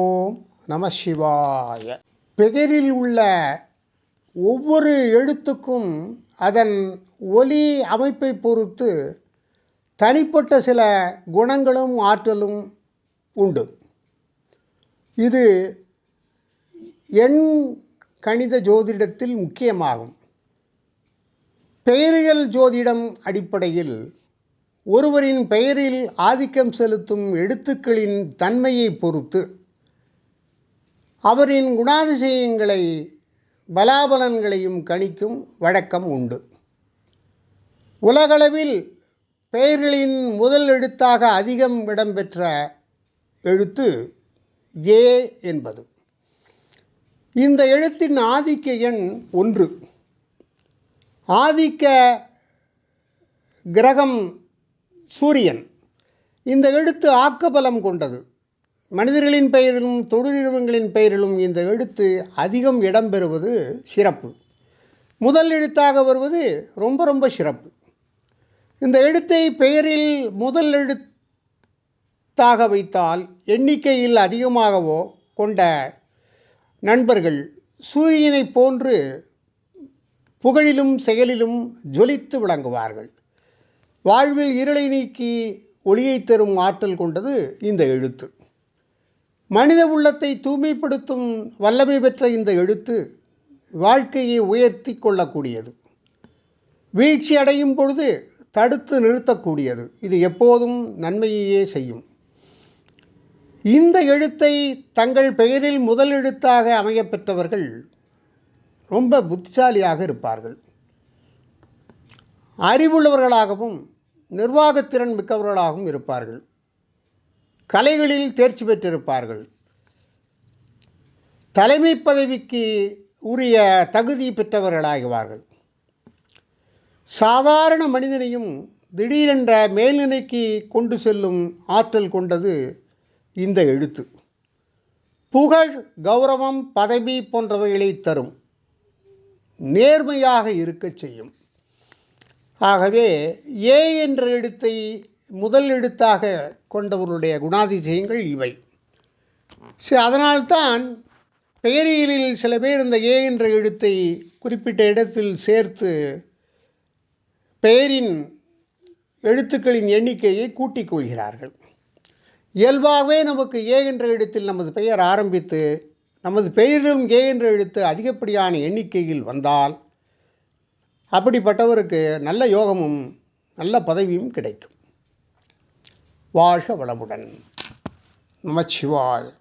ஓம் நம சிவாய. பெயரில் உள்ள ஒவ்வொரு எழுத்துக்கும் அதன் ஒலி அமைப்பை பொறுத்து தனிப்பட்ட சில குணங்களும் ஆற்றலும் உண்டு. இது எண் கணித ஜோதிடத்தில் முக்கியமாகும். பெயரியல் ஜோதிடம் அடிப்படையில் ஒருவரின் பெயரில் ஆதிக்கம் செலுத்தும் எழுத்துக்களின் தன்மையை பொறுத்து அவரின் குணாதிசயங்களை பலாபலன்களையும் கணிக்கும் வழக்கம் உண்டு. உலகளவில் பெயர்களின் முதல் எழுத்தாக அதிகம் இடம்பெற்ற எழுத்து ஏ என்பது. இந்த எழுத்தின் ஆதிக்க எண் ஒன்று. ஆதிக்க கிரகம் சூரியன். இந்த எழுத்து ஆக்கபலம் கொண்டது. மனிதர்களின் பெயரிலும் தொழில்நிறுவனங்களின் பெயரிலும் இந்த எழுத்து அதிகம் இடம்பெறுவது சிறப்பு. முதல் எழுத்தாக வருவது ரொம்ப ரொம்ப சிறப்பு. இந்த எழுத்தை பெயரில் முதல் எழுத்தாக வைத்தால் எண்ணிக்கையில் அதிகமாகவோ கொண்ட நண்பர்கள் சூரியனைப் போன்று புகழிலும் செயலிலும் ஜொலித்து விளங்குவார்கள். வாழ்வில் இருளை நீக்கி ஒளியை தரும் ஆற்றல் கொண்டது இந்த எழுத்து. மனித உள்ளத்தை தூய்மைப்படுத்தும் வல்லமை பெற்ற இந்த எழுத்து வாழ்க்கையை உயர்த்தி கொள்ளக்கூடியது. வீழ்ச்சி அடையும் பொழுது தடுத்து நிறுத்தக்கூடியது. இது எப்போதும் நன்மையையே செய்யும். இந்த எழுத்தை தங்கள் பெயரில் முதல் எழுத்தாக அமையப்பெற்றவர்கள் ரொம்ப புத்திசாலியாக இருப்பார்கள். அறிவுள்ளவர்களாகவும் நிர்வாகத்திறன் மிக்கவர்களாகவும் இருப்பார்கள். கலைகளில் தேர்ச்சி பெற்றிருப்பார்கள். தலைமை பதவிக்கு உரிய தகுதி பெற்றவர்களாகுவார்கள். சாதாரண மனிதனையும் திடீரென்ற மேல்நிலைக்கு கொண்டு செல்லும் ஆற்றல் கொண்டது இந்த எழுத்து. புகழ் கௌரவம் பதவி போன்றவைகளை தரும். நேர்மையாக இருக்கச் செய்யும். ஆகவே ஏ என்ற எழுத்தை முதல் எழுத்தாக கொண்டவர்களுடைய குணாதிசயங்கள் இவை. சரி அதனால்தான் பெயரியலில் சில பேர் இந்த ஏ என்ற எழுத்தை குறிப்பிட்ட இடத்தில் சேர்த்து பெயரின் எழுத்துக்களின் எண்ணிக்கையை கூட்டிக் கொள்கிறார்கள். இயல்பாகவே நமக்கு ஏ என்ற எழுத்தில் நமது பெயர் ஆரம்பித்து நமது பெயரிலும் ஏ என்ற எழுத்து அதிகப்படியான எண்ணிக்கையில் வந்தால் அப்படிப்பட்டவருக்கு நல்ல யோகமும் நல்ல பதவியும் கிடைக்கும். வாழ்க வளமுடன். நமச்சிவாய்